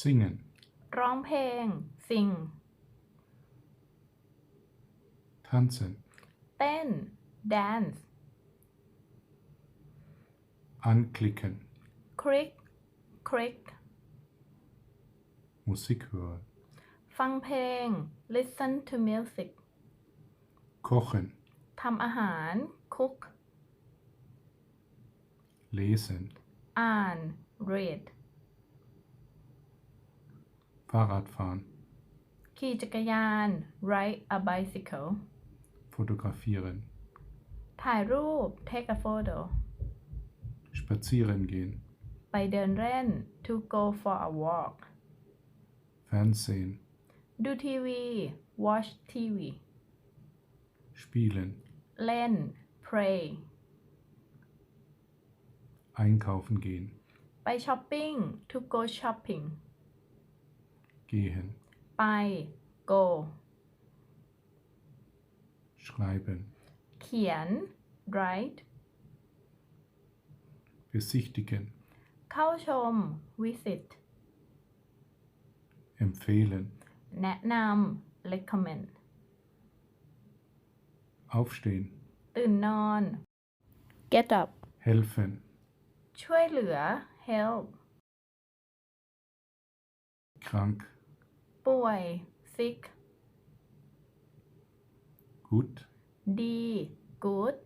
Singen. ร้องเพลง sing Tanzen. เต้น dance Anklicken. click click Musik hören. ฟังเพลง listen to music Kochen. ทำอาหาร cook Lesen. อ่าน read Fahrradfahren. ขี่จักรยาน ride a bicycle Fotografieren. ถ่ายรูป take a photo Spazieren gehen. ไปเดินเล่น to go for a walk Fernsehen. ดูทีวี watch TV Spielen. เล่น pray Einkaufen gehen. ไปช้อปปิ้ง to go shopping Gehen. ไป go Schreiben. เขียน write Besichtigen. เข้าชม visit Empfehlen. แนะนำ recommend Aufstehen. ตื่นนอน get up Helfen. ช่วยเหลือ help Krank. ป่วย sick Gut. ดี good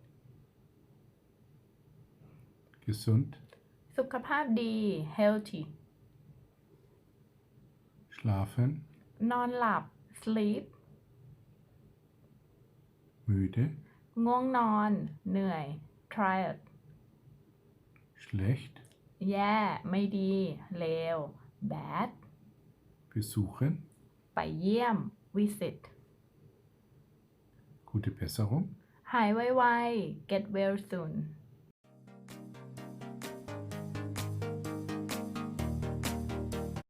Gesund. สุขภาพดี healthy Schlafen. นอนหลับ sleep Müde. ง่วงนอน เหนื่อย tired Schlecht. แย่ ไม่ดี เลว bad Besuchen. ไปเยี่ยม visit Gute Besserung. หายไวๆ get well soon